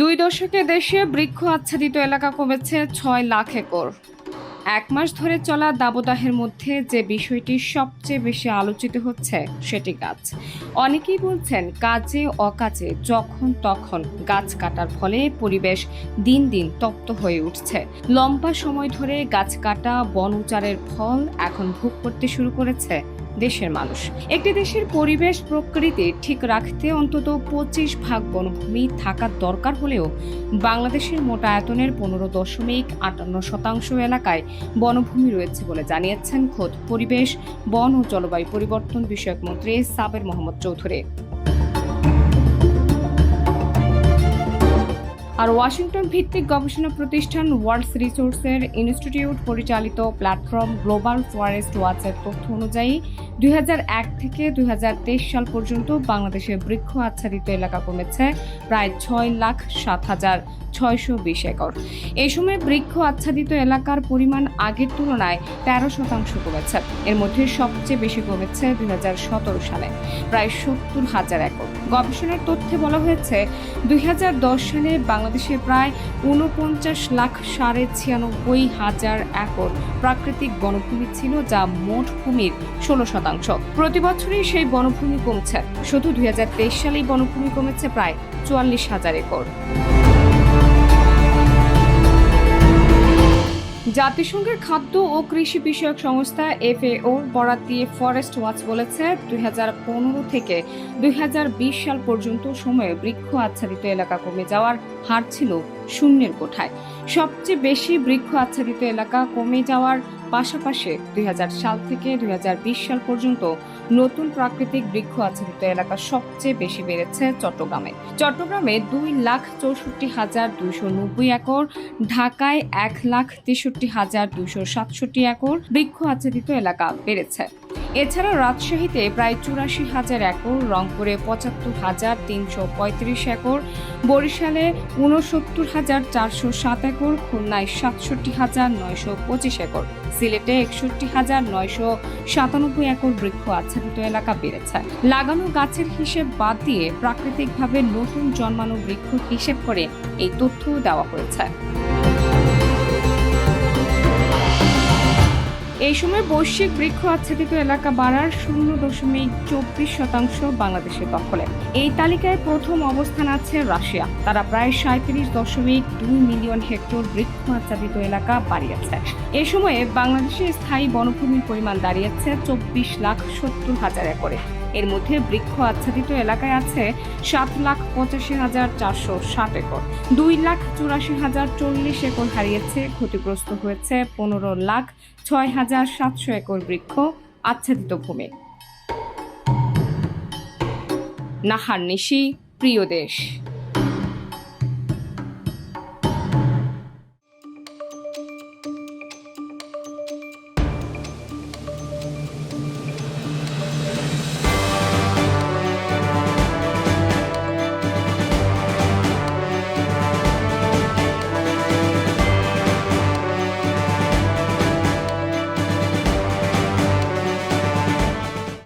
দুই দশকে দেশে বৃক্ষ আচ্ছাদিত এলাকা কমেছে ছয় লাখ একর। এক মাস ধরে চলা দাবদাহের মধ্যে যে বিষয়টি সবচেয়ে বেশি আলোচিত হচ্ছে, সেটি গাছ। অনেকেই বলছেন কাজে অকাজে যখন তখন গাছ কাটার ফলে পরিবেশ দিন দিন তপ্ত হয়ে উঠছে। লম্বা সময় ধরে গাছ কাটা, বন উচারের ফল এখন ভোগ করতে শুরু করেছে দেশের মানুষ। একটি দেশের পরিবেশ প্রকৃতি ঠিক রাখতে অন্তত পঁচিশ ভাগ বনভূমি থাকার দরকার হলেও বাংলাদেশের মোট আয়তনের পনেরো দশমিক আটান্ন শতাংশ এলাকায় বনভূমি রয়েছে বলে জানিয়েছেন খোদ পরিবেশ, বন ও জলবায়ু পরিবর্তন বিষয়ক মন্ত্রী সাবের মোহাম্মদ চৌধুরী। আর ওয়াশিংটন ভিত্তিক গবেষণা প্রতিষ্ঠান ওয়ার্ল্ডস রিসোর্সের ইনস্টিটিউট পরিচালিত প্ল্যাটফর্ম গ্লোবাল ফরেস্ট ওয়াচের তথ্য অনুযায়ী দুই হাজার এক থেকে দুই হাজার তেইশ সাল পর্যন্ত বাংলাদেশের বৃক্ষ আচ্ছাদিত এলাকা কমেছে প্রায় ছয় লাখ সাত হাজার ছয়শো বিশ একর। এই সময় বৃক্ষ আচ্ছাদিত এলাকার পরিমাণ আগের তুলনায় তেরো শতাংশ কমেছে। এর মধ্যে সবচেয়ে বেশি কমেছে দু হাজার সতেরো সালে, প্রায় সত্তর হাজার একর। গবেষণার তথ্যে বলা হয়েছে, দুই হাজার দশ সালে বাংলাদেশে প্রায় ঊনপঞ্চাশ লাখ সাড়ে ছিয়ানব্বই হাজার একর প্রাকৃতিক বনভূমি ছিল, যা মোট ভূমির ষোলো শতাংশ। প্রতি বছরই সেই বনভূমি কমছে। শুধু দুই সালেই বনভূমি কমেছে প্রায় চুয়াল্লিশ হাজার একর। জাতিসংঘের খাদ্য ও কৃষি বিষয়ক সংস্থা এফএও বরাত দিয়ে ফরেস্ট ওয়াচ বলেছে, দুই হাজার পনেরো থেকে দুই হাজার বিশ সাল পর্যন্ত সময়ে বৃক্ষ আচ্ছাদিত এলাকা কমে যাওয়ার হার ছিল শূন্যের কোঠায়। সবচেয়ে বেশি বৃক্ষ আচ্ছাদিত এলাকা কমে যাওয়ার পাশাপাশি দুই সাল থেকে দু হাজার বিশ সাল পর্যন্ত নতুন প্রাকৃতিক বৃক্ষ আচ্ছাদিত এলাকা সবচেয়ে বেশি বেড়েছে চট্টগ্রামে। চট্টগ্রামে দুই লাখ চৌষট্টি হাজার দুইশো নব্বই একর, ঢাকায় এক লাখ তেষট্টি হাজার দুইশো সাতষট্টি একর বৃক্ষ আচ্ছাদিত এলাকা বেড়েছে। এছাড়া রাজশাহীতে প্রায় চুরাশি হাজার একর, রংপুরে পঁচাত্তর হাজার তিনশো পঁয়ত্রিশ একর, বরিশালে ঊনসত্তর হাজার চারশো সাত একর, খুলনায় সাতষট্টি হাজার নয়শো পঁচিশ একর। সিলেটে একষট্টি হাজার নয়শো সাতানব্বই একর বৃক্ষ আচ্ছাদিত এলাকা বেড়েছে। লাগানো গাছের হিসেব বাদ দিয়ে প্রাকৃতিকভাবে নতুন জন্মানো বৃক্ষ হিসেব করে এই তথ্য দেওয়া হয়েছে। এই সময় বৈশ্বিক বৃক্ষ আচ্ছাদিত এলাকা বাড়ার শূন্য দশমিক চব্বিশ শতাংশ বাংলাদেশের দখলে। এই তালিকায় প্রথম অবস্থান আছে রাশিয়া। তারা প্রায় সাঁত্রিশ দশমিক দুই মিলিয়ন হেক্টর বৃক্ষ আচ্ছাদিত এলাকা বাড়িয়েছে। এ সময়ে বাংলাদেশে স্থায়ী বনভূমির পরিমাণ দাঁড়িয়েছে চব্বিশ লাখ সত্তর হাজার একরে। এর মধ্যে বৃক্ষ আচ্ছাদিত এলাকায় আছে সাত লাখ পঁচাশি হাজার চারশো সাত একর। দুই লাখ চুরাশি হাজার চল্লিশ একর হারিয়েছে, ক্ষতিগ্রস্ত হয়েছে পনেরো লাখ ছয় হাজার সাতশো একর বৃক্ষ আচ্ছাদিত ভূমি। নাহার নিশি, প্রিয় দেশ।